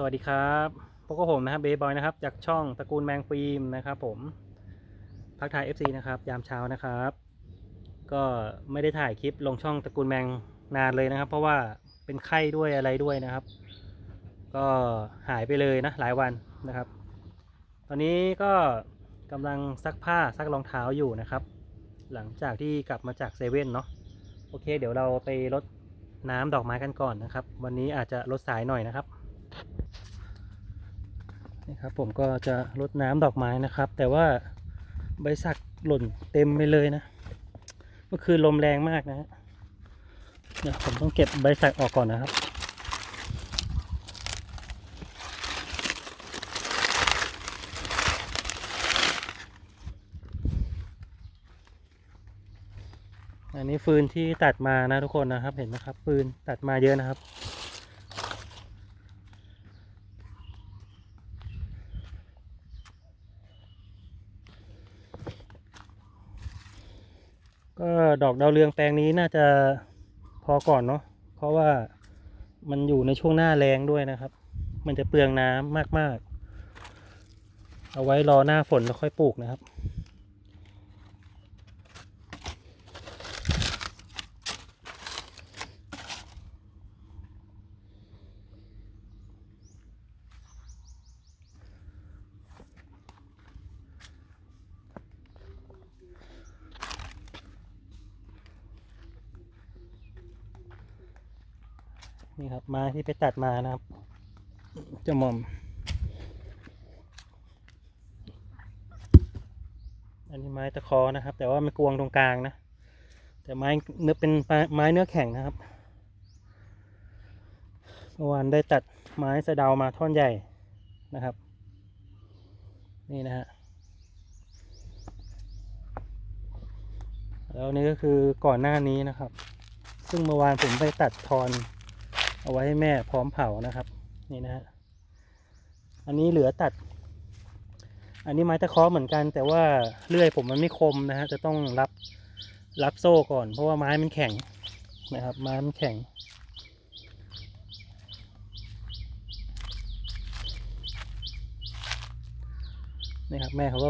สวัสดีครับพบกับผมนะครับเบย์บอยนะครับ จากช่องตระกูลแมงฟิล์มนะครับผมพักทาย FC นะครับ ยามเช้านะครับ ก็ไม่ได้ถ่ายคลิปลงช่องตระกูลแมงนานเลยนะครับ เพราะว่าเป็นไข้ด้วยอะไรด้วยนะครับ ก็หายไปเลยนะหลายวันนะครับ ตอนนี้ก็กำลังซักผ้าซักรองเท้าอยู่นะครับ หลังจากที่กลับมาจากเซเว่นเนาะโอเค เดี๋ยวเราไปรดน้ำดอกไม้กันก่อนนะครับ วันนี้อาจจะลดสายหน่อยนะครับ นี่ครับผมก็จะรดน้ำดอกไม้นะครับ แต่ว่าใบสักหล่นเต็มไปเลยนะ เมื่อคืนลมแรงมากนะฮะเดี๋ยวผมต้องเก็บใบสักออกก่อนนะครับอันนี้ฟืนที่ตัดมานะทุกคนนะครับ เห็นไหมครับฟืนตัดมาเยอะนะครับ ก็ ดอกดาวเรืองแปลงนี้น่าจะพอก่อนเนาะเพราะว่ามันอยู่ในช่วงหน้าแรงด้วยนะครับ มันจะเปลืองน้ำมากๆ เอาไว้รอหน้าฝนแล้วค่อยปลูกนะครับ ไม้ที่ไปตัดมานะครับเจะหม่อม อันนี้ไม้ตะคอนะครับ แต่ว่าไม่กวงตรงกลางนะ แต่ไม้เนื้อเป็นไม้เนื้อแข็งนะครับเมื่อวานได้ตัดไม้สะเดามาท่อนใหญ่นะครับ นี่นะฮะแล้วนี่ก็คือก่อนหน้านี้นะครับ ซึ่งเมื่อวานผมไปตัดทอน เอาไว้ให้แม่พร้อมเผานะครับ นี่นะฮะอันนี้เหลือตัด อันนี้ไม้ตะเคอเหมือนกัน แต่ว่าเลื่อยผมมันไม่คมนะฮะจะต้องรับรับโซ่ก่อน เพราะว่าไม้มันแข็งนะครับ ไม้มันแข็ง นี่ครับแม่เขาก็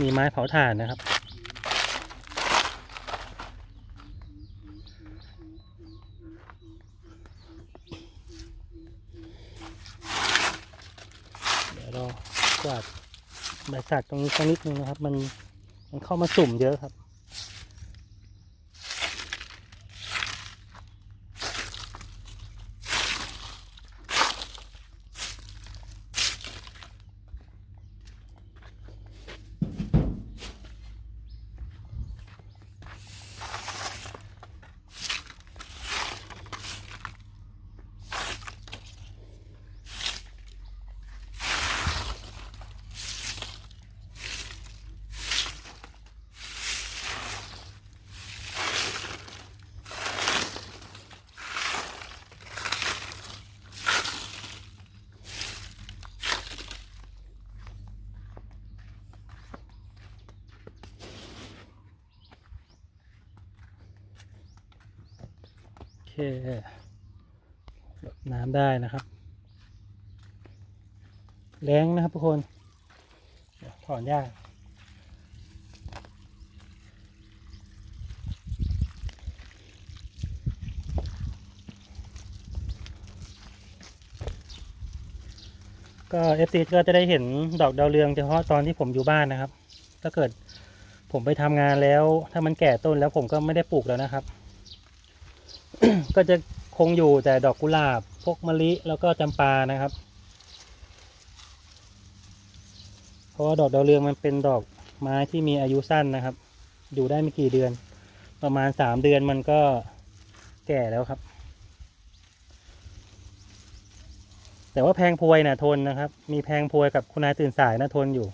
มีไม้เผาถ่านนะครับ ยวเรากวาดใบสักตรงนี้สักนิดนึงนะครับ มันมันเข้ามาสุ่มเยอะครับ โอเครดน้ำได้นะครับ แรงนะครับทุกคนถอนหญ้าก็เอฟซีก็จะได้เห็นดอกดาวเรืองเฉพาะตอนที่ผมอยู่บ้านนะครับ ถ้าเกิดผมไปทำงานแล้ว ถ้ามันแก่ต้นแล้วผมก็ไม่ได้ปลูกแล้วนะครับ ก็จะคงอยู่แต่ดอกกุหลาบ พวกมะลิแล้วก็จำปานะครับ เพราะว่าดอกดาวเรืองมันเป็นดอกไม้ที่มีอายุสั้นนะครับ อยู่ได้ไม่กี่เดือน ประมาณสามเดือนมันก็แก่แล้วครับ แต่ว่าแพงพวยนะ่ะทนนะครับ มีแพงพวยกับคุณนายตื่นสายนะทนอยู่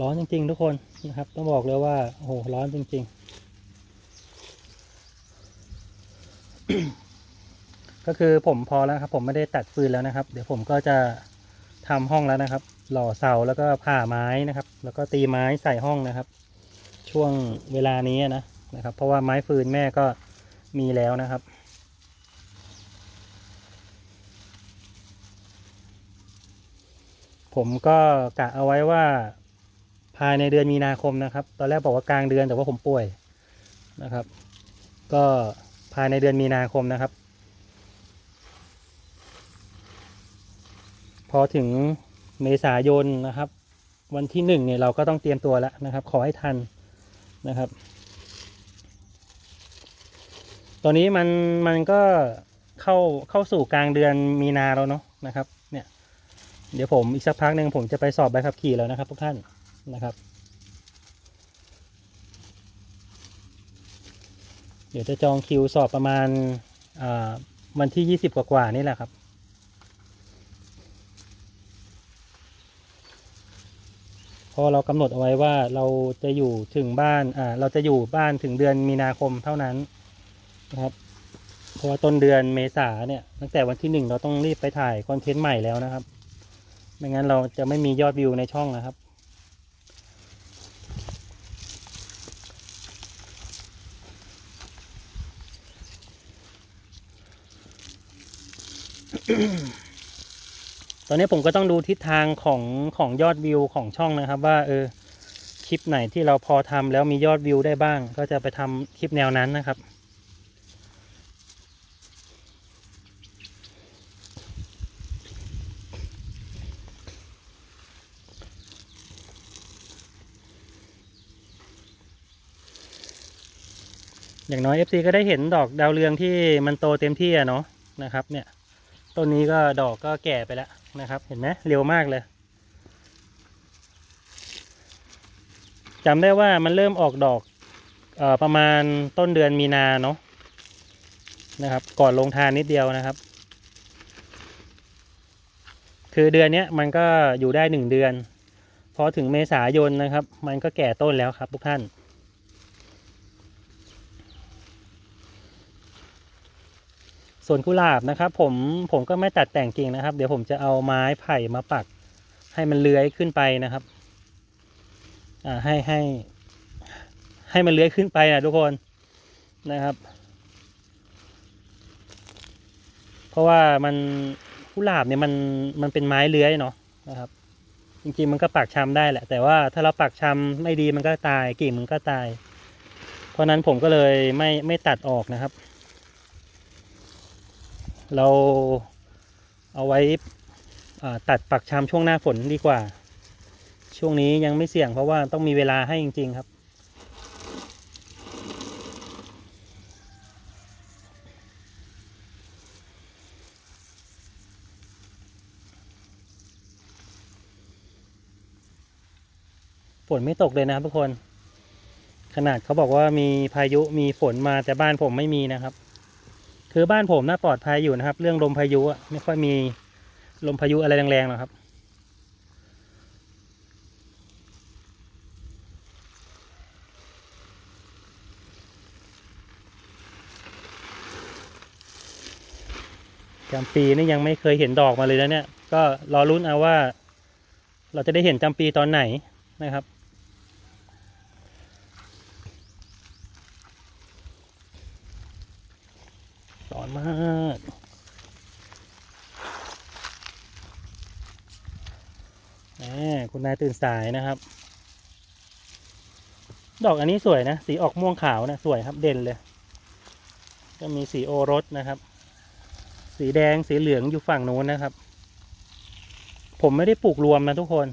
ร้อนจริง ๆ ทุกคนนะครับ ต้องบอกเลยว่าโอ้โหร้อนจริง ๆ ก็คือผมพอแล้วครับ ผมไม่ได้ตัดฟืนแล้วนะครับ เดี๋ยวผมก็จะทำห้องแล้วนะครับ หล่อเสาแล้วก็ผ่าไม้นะครับ แล้วก็ตีไม้ใส่ห้องนะครับ ช่วงเวลานี้นะนะครับ เพราะว่าไม้ฟืนแม่ก็มีแล้วนะครับผมก็กะเอาไว้ว่า ภายในเดือนมีนาคมนะครับ ตอนแรกบอกว่ากลางเดือนแต่ว่าผมป่วยนะครับ ก็ภายในเดือนมีนาคมนะครับ พอถึงเมษายนนะครับ วันที่หนึ่งเนี่ยเราก็ต้องเตรียมตัวแล้วนะครับ ขอให้ทันนะครับตอนนี้มันมันก็เข้าเข้าสู่กลางเดือนมีนาแล้วเนาะนะครับ เนี่ย เดี๋ยวผมอีกสักพักหนึ่งผมจะไปสอบใบขับขี่แล้วนะครับทุกท่าน นะครับ เดี๋ยวจะจองคิวสอบประมาณวันที่ยี่สิบกว่าๆนี่แหละครับ พอเรากำหนดเอาไว้ว่าเราจะอยู่ถึงบ้านอ่าเราจะอยู่บ้านถึงเดือนมีนาคมเท่านั้นนะครับเพราะว่าต้นเดือนเมษาเนี่ยตั้งแต่วันที่หนึ่งเราต้องรีบไปถ่ายคอนเทนต์ใหม่แล้วนะครับ ไม่งั้นเราจะไม่มียอดวิวในช่องนะครับ ตอนนี้ผมก็ต้องดูทิศทางของของยอดวิวของช่องนะครับ ว่าเออคลิปไหนที่เราพอทำแล้วมียอดวิวได้บ้าง ก็จะไปทำคลิปแนวนั้นนะครับ อย่างน้อย FC ก็ได้เห็นดอกดาวเรืองที่มันโตเต็มที่อะเนาะนะครับเนี่ย ต้นนี้ก็ดอกก็แก่ไปแล้วนะครับ เห็นไหมเร็วมากเลยจำได้ว่ามันเริ่มออกดอกออประมาณต้นเดือนมีนาเนาะนะครับ ก่อนลงทานนิดเดียวนะครับ คือเดือนนี้มันก็อยู่ได้หนึ่งเดือน พอถึงเมษายนนะครับ มันก็แก่ต้นแล้วครับทุกท่าน ส่วนกุหลาบนะครับ ผมผมก็ไม่ตัดแต่งกิ่งนะครับ เดี๋ยวผมจะเอาไม้ไผ่มาปัก ให้มันเลื้อยขึ้นไปนะครับอ่าให้ให้ให้มันเลื้อยขึ้นไปนะทุกคนนะครับ เพราะว่ามันกุหลาบเนี่ยมันมันเป็นไม้เลื้อยเนาะนะครับ จริงๆมันก็ปักชำได้แหละ แต่ว่าถ้าเราปักชำไม่ดีมันก็ตายกิ่งมันก็ตาย เพราะนั้นผมก็เลยไม่ไม่ตัดออกนะครับ เราเอาไว้ตัดปักชำช่วงหน้าฝนดีกว่า ช่วงนี้ยังไม่เสี่ยงเพราะว่าต้องมีเวลาให้จริง ๆ ครับ ฝนไม่ตกเลยนะทุกคน ขนาดเขาบอกว่ามีพายุมีฝนมาแต่บ้านผมไม่มีนะครับ คือบ้านผมน่าปลอดภัยอยู่นะครับ เรื่องลมพายุอะไม่ค่อยมีลมพายุอะไรแรงๆหรอกครับ จำปีนี่ยังไม่เคยเห็นดอกมาเลยนะเนี่ย ก็รอรุ้นเอาว่า เราจะได้เห็นจำปีตอนไหนนะครับ ร้อนมากแหม คุณนายตื่นสายนะครับ ดอกอันนี้สวยนะ สีออกม่วงขาวนะสวยครับเด่นเลย ก็มีสีโอรสนะครับ สีแดงสีเหลืองอยู่ฝั่งนู้นนะครับ ผมไม่ได้ปลูกรวมนะทุกคน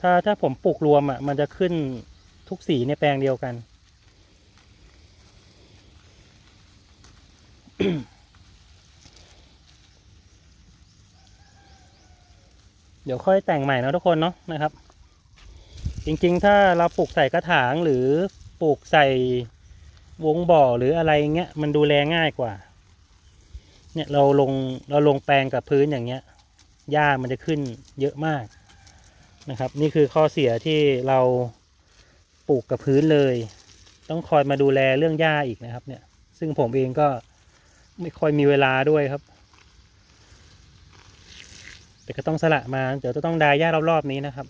ถ้าถ้าผมปลูกรวมอะ มันจะขึ้นทุกสีในแปลงเดียวกัน เดี๋ยวค่อยแต่งใหม่นะทุกคนเนาะนะครับ จริงๆ ถ้าเราปลูกใส่กระถางหรือปลูกใส่วงบ่อหรืออะไรเงี้ยมันดูแลง่ายกว่า เนี่ยเราลงเราลงแปลงกับพื้นอย่างเงี้ยหญ้ามันจะขึ้นเยอะมากนะครับ นี่คือข้อเสียที่เราปลูกกับพื้นเลย ต้องคอยมาดูแลเรื่องหญ้าอีกนะครับ เนี่ย ซึ่งผมเองก็ไม่ค่อยมีเวลาด้วยครับ แต่ก็ต้องสละมา เดี๋ยวจะต้องดายหญ้ารอบๆนี้นะครับ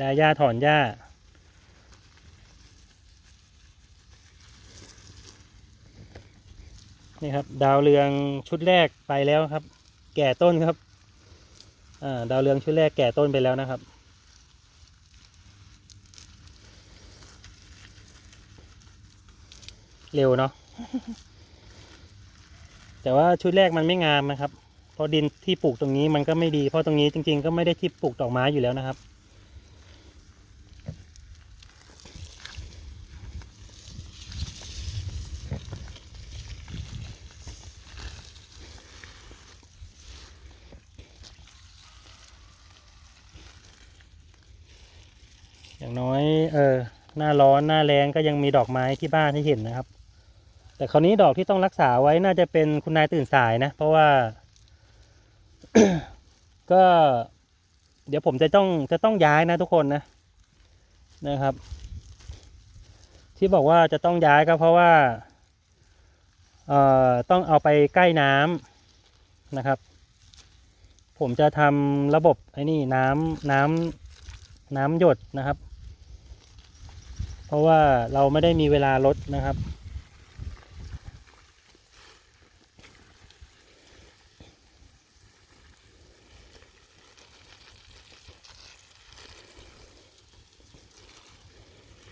ดายหญ้าถอนหญ้า นี่ครับ ดาวเรืองชุดแรกไปแล้วครับ แก่ต้นครับาดาวเรืองชุดแรกแก่ต้นไปแล้วนะครับ เร็วเนาะแต่ว่าชุดแรกมันไม่งามนะครับ เพราะดินที่ปลูกตรงนี้มันก็ไม่ดี เพราะตรงนี้จริง ๆ ก็ไม่ได้ที่ปลูกดอกไม้อยู่แล้วนะครับ อย่างน้อยเออหน้าร้อนหน้าแรงก็ยังมีดอกไม้ที่บ้านให้เห็นนะครับ แต่คราวนี้ดอกที่ต้องรักษาไว้น่าจะเป็นคุณนายตื่นสายนะ เพราะว่า ก็เดี๋ยวผมจะต้องจะต้องย้ายนะทุกคนนะนะครับ ที่บอกว่าจะต้องย้ายก็เพราะว่าเอ่อต้องเอาไปใกล้น้ำนะครับ ผมจะทำระบบไอ้นี่น้ำน้ำน้ำหยดนะครับ เพราะว่าเราไม่ได้มีเวลาลดนะครับ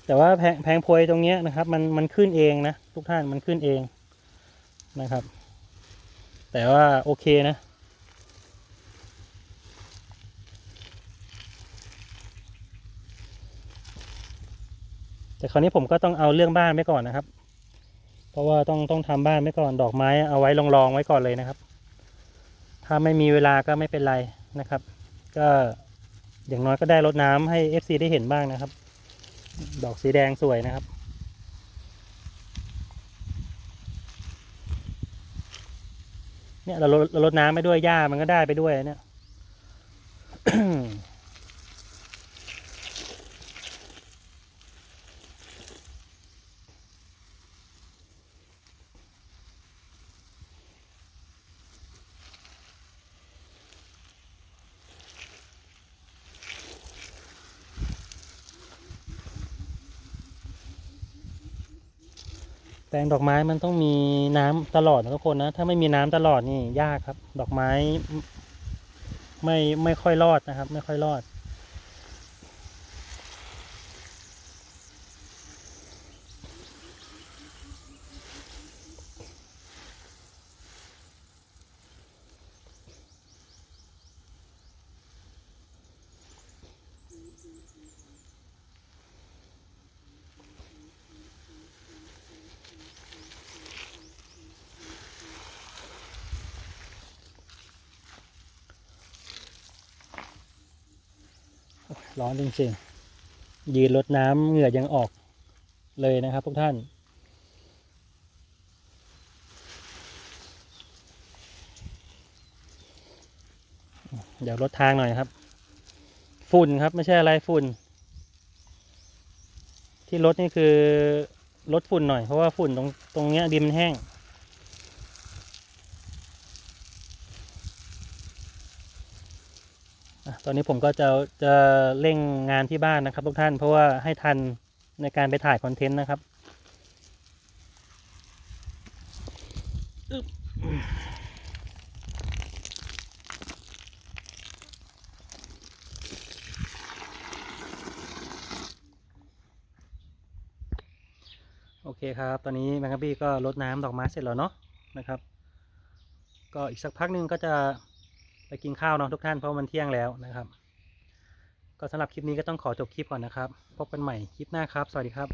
แต่ว่าแพงแพงพวยตรงเนี้ยนะครับ มันมันขึ้นเองนะ ทุกท่านมันขึ้นเองนะครับ แต่ว่าโอเคนะแต่คราวนี้ผมก็ต้องเอาเรื่องบ้านไว้ก่อนนะครับ เพราะว่าต้องต้องทำบ้านไว้ก่อนดอกไม้เอาไว้รองๆไว้ก่อนเลยนะครับ ถ้าไม่มีเวลาก็ไม่เป็นไรนะครับ ก็อย่างน้อยก็ได้รดน้ำให้ FC ได้เห็นบ้างนะครับ ดอกสีแดงสวยนะครับ เนี่ยเราลดน้ำไปด้วยหญ้ามันก็ได้ไปด้วยเนี่ย ลงดอกไม้มันต้องมีน้ำตลอดนะทุกคนนะ ถ้าไม่มีน้ำตลอดนี่ยากครับ ดอกไม้ ไม่ไม่ค่อยรอดนะครับ ไม่ค่อยรอด ร้อนจริงๆ ยืนรดน้ำเหงื่อยังออกเลยนะครับทุกท่าน เดี๋ยวลดทางหน่อยครับ ฝุ่นครับไม่ใช่อะไรฝุ่น ที่ลดนี่คือลดฝุ่นหน่อยเพราะว่าฝุ่นตรงตรงเนี้ยดินมันแห้ง อะ ตอนนี้ผมก็จะจะเร่งงานที่บ้านนะครับ ทุกท่านเพราะว่าให้ทันในการไปถ่ายคอนเทนต์นะครับโอเคครับ ตอนนี้แมงกะบี้ก็รดน้ำดอกไม้เสร็จแล้วเนาะนะครับ ก็อีกสักพักนึงก็จะ ไปกินข้าวเนาะทุกท่านเพราะมันเที่ยงแล้วนะครับ ก็สำหรับคลิปนี้ก็ต้องขอจบคลิปก่อนนะครับ พบกันใหม่คลิปหน้าครับ สวัสดีครับ